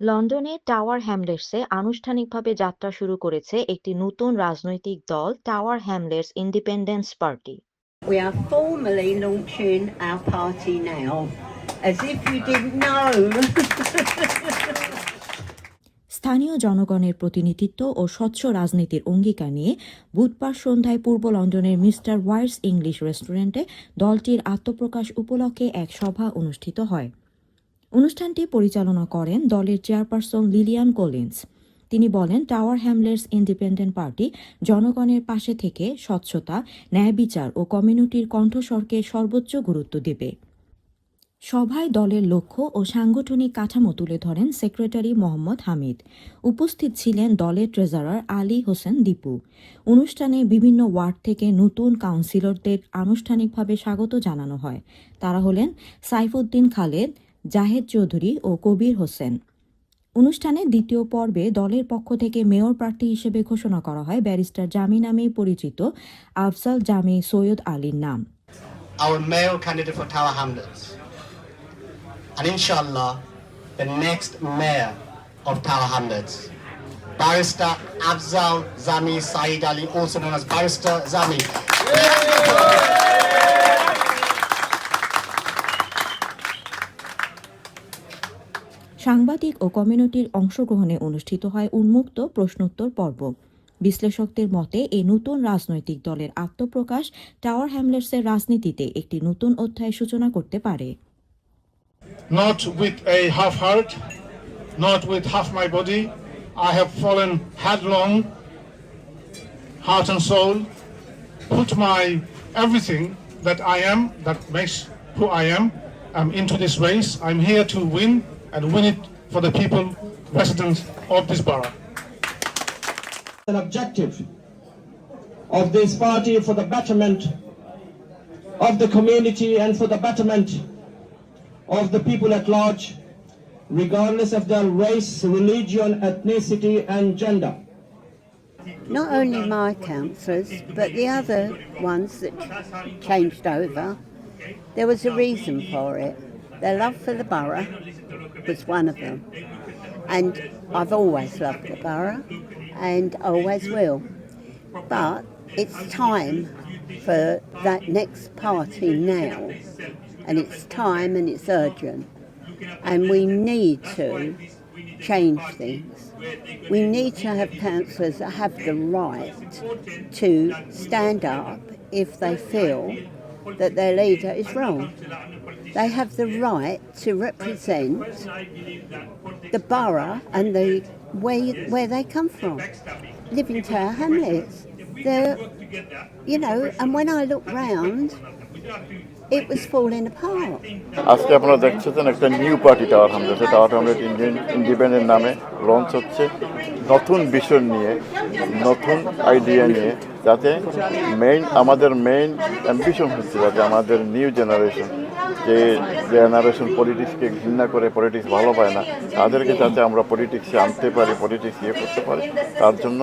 লন্ডনে টাওয়ার হ্যামলেটসে আনুষ্ঠানিকভাবে যাত্রা শুরু করেছে একটি নতুন রাজনৈতিক দল Tower Hamlets Independence Party We are formally launching our party now. As if you didn't know. স্থানীয় জনগণের প্রতিনিধিত্ব ও স্বচ্ছ রাজনীতির অঙ্গীকার নিয়ে বুধবার সন্ধ্যায় পূর্ব লন্ডনের মিস্টার ওয়ার্স ইংলিশ রেস্টুরেন্টে দলটির আত্মপ্রকাশ উপলক্ষে এক সভা অনুষ্ঠিত হয় অনুষ্ঠানটি পরিচালনা করেন দলের চেয়ারপারসন লিলিয়ান কোলিন্স। তিনি বলেন, টাওয়ার হ্যামলেটস ইন্ডিপেন্ডেন্ট পার্টি জনগণের পাশে থেকে স্বচ্ছতা, ন্যায় বিচার ও কমিউনিটির কণ্ঠস্বরকে সর্বোচ্চ গুরুত্ব দেবে। সভায় দলের লক্ষ্য ও সাংগঠনিক কাঠামো তুলে ধরেন সেক্রেটারি মোহাম্মদ হামিদ। উপস্থিত ছিলেন দলের ট্রেজারার আলী হোসেন দীপু। অনুষ্ঠানে বিভিন্ন ওয়ার্ড থেকে নতুন কাউন্সিলরদের আনুষ্ঠানিকভাবে স্বাগত জানানো হয়। তারা হলেন সাইফুদ্দিন খালেদ জাহেদ চৌধুরী ও কবির হোসেন অনুষ্ঠানে দ্বিতীয় পর্বে দলের পক্ষ থেকে মেয়র প্রার্থী হিসেবে ঘোষণা করা হয় ব্যারিস্টার জামি নামেই পরিচিত আফজাল জামি সৈয়দ আলীর নাম our male candidate for Tower Hamlets. And inshallah, the next mayor of Tower Hamlets, Barrister Afzal Zami Saeed Ali, also known as Barrister Zami. সাংবাদিক ও কমিউনিটির অংশগ্রহণে অনুষ্ঠিত হয় উন্মুক্ত প্রশ্নোত্তর পর্ব বিশ্লেষকদের মতে এই নতুন রাজনৈতিক দলের আত্মপ্রকাশ টাওয়ার হ্যামলেটসের রাজনীতিতে একটি নতুন অধ্যায় সূচনা করতে পারে not with a half heart, not with half my body. I have fallen headlong, heart and soul, put my everything that I am, that makes who I am, um, into this race. I'm here to win and win it for the people, residents of this borough. an objective of this party for the betterment of the community and for the betterment of the people at large, regardless of their race, religion, ethnicity, and gender. Not only my councillors, but the other ones that changed over, there was a reason for it. Their love for the borough was one of them. And I've always loved the borough and always will. But it's time for that next party now. And it's time and it's urgent. And we need to change things. We need to have councillors that have the right to stand up if they feel that their leader is wrong. They have the right to represent the borough and the where where they come from. Living Tower Hamlets. You know, and when I look round, it was falling apart. আজকে আপনারা দেখছেন একটা new party Tower Hamlet Tower Hamlet Indian Independent নামে launch হচ্ছে নতুন বিষয় নিয়ে, নতুন আইডিয়া নিয়ে, যাতে মেইন আমাদের মেইন অ্যাম্বিশন হচ্ছে যাতে আমাদের নিউ জেনারেশন যে জেনারেশন পলিটিক্সকে ঘৃণা করে পলিটিক্স ভালো পায় না, তাদেরকে যাতে আমরা পলিটিক্সে আনতে পারি পলিটিক্স ইয়ে করতে পারি, তার জন্য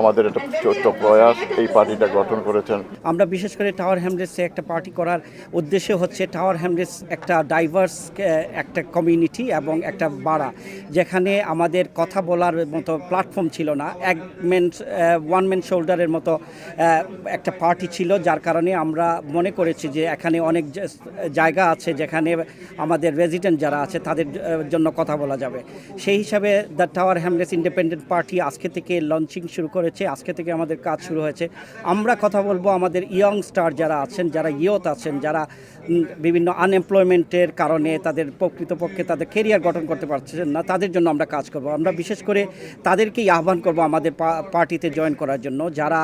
আমাদের একটা ছোট্ট প্রয়াস এই পার্টিটা গঠন করেছেন। আমরা বিশেষ করে টাওয়ার হ্যামলেটসে একটা পার্টি করার উদ্দেশ্য হচ্ছে টাওয়ার হ্যামলেটস একটা ডাইভার্স একটা কমিউনিটি এবং একটা বাড়া, যেখানে আমাদের কথা বলার মতো প্ল্যাটফর্ম ছিল না। এক ম্যান ওয়ান ম্যান শোল্ডারের মতো একটা পার্টি ছিল, যার কারণে আমরা মনে করেছি যে এখানে অনেক জায়গা আছে যেখানে আমাদের রেজিডেন্ট যারা আছে তাদের জন্য কথা বলা যাবে। সেই হিসাবে the Tower Hamlets Independent Party আজকে থেকে লঞ্চিং শুরু করেছে, আজকে থেকে আমাদের কাজ শুরু হয়েছে। আমরা কথা বলব আমাদের ইয়ং স্টার যারা আছেন, যারা ইয়ত আছেন, যারা বিভিন্ন আনএমপ্লয়মেন্টের কারণে তাদের প্রকৃতপক্ষে তাদের কেরিয়ার গঠন করতে পারছেন না, তাদের জন্য আমরা কাজ করব। আমরা বিশেষ করে তাদেরকেই আহ্বান করব আমাদের পার্টিতে জয়েন করার জন্য। যারা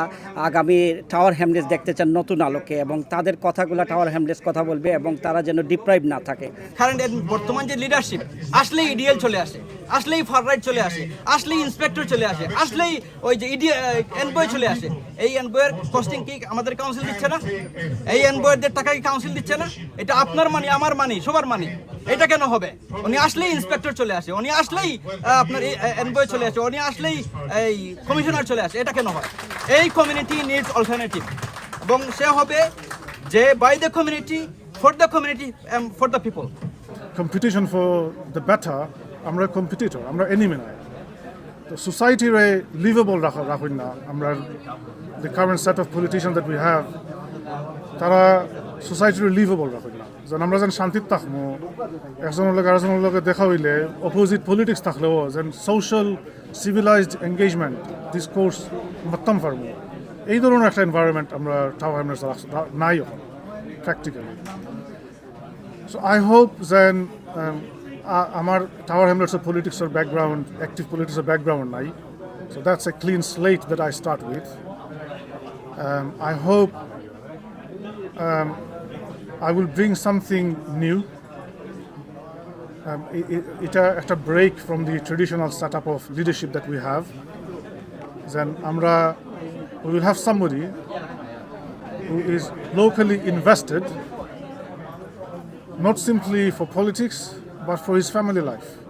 আগামী টাওয়ার হ্যামলেস দেখতে চান নতুন আলোকে এবং তাদের কথাগুলো টাওয়ার হ্যামলেস কথা বলবে এবং তারা যেন ডিপ্রাইভ না থাকে। কারেন্ট বর্তমান যে লিডারশিপ আসলেই ইডিএল চলে আসে, আসলেই ফার রাইট চলে আসে, আসলেই ইন্সপেক্টর চলে আসে, আসলেই ওই যে ইডি এনবয় চলে আসে। এই এনবয়ের কস্টিং কি আমাদের কাউন্সিল দিচ্ছে না? এই এনবয়ের টাকা কি কাউন্সিল দিচ্ছে না? এটা আপনার মানি আমার মানি সবার মানি এটা কেন হবে? উনি আসলেই ইন্সপেক্টর চলে আসে। উনি আসলেই আপনার এনবয় চলে আসে। উনি আসলেই এই কমিশনার চলে আসে। এটা কেন হয়? এই কমিউনিটি নিডস অল্টারনেটিভ এবং সে হবে যে by the community for the community for the people competition for the better, আমরা কম্পিটিটর আমরা এনিমি নাই তো সোসাইটিরে লিভেবল রাখা রাখুন না। আমরা the current set of politician that we have তারা সোসাইটির লিভেবল রাখুন না। যেন আমরা যেন শান্তিত থাকব একজনের লগে আরেকজনের লগে দেখা হইলে অপোজিট পলিটিক্স থাকলেও যেন সোশ্যাল সিভিলাইজড এঙ্গেজমেন্ট ডিসকোর্স মাত্তাম পারব এই ধরনের একটা এনভায়রনমেন্ট আমরা টাওয়ার হ্যামলেটস নাই এখন প্র্যাকটিক্যালি সো আই হোপ যেন um, আ- আমার টাওয়ার হ্যামলেটসের পলিটিক্সের ব্যাকগ্রাউন্ড অ্যাক্টিভ পলিটিক্সের ব্যাকগ্রাউন্ড নাই so that's a clean slate that I start with I hope I will bring something new. Um, it, it, এটা একটা break from the traditional setup of leadership that we have. Then আমরা we will have somebody who is locally invested, not simply for politics, but for his family life.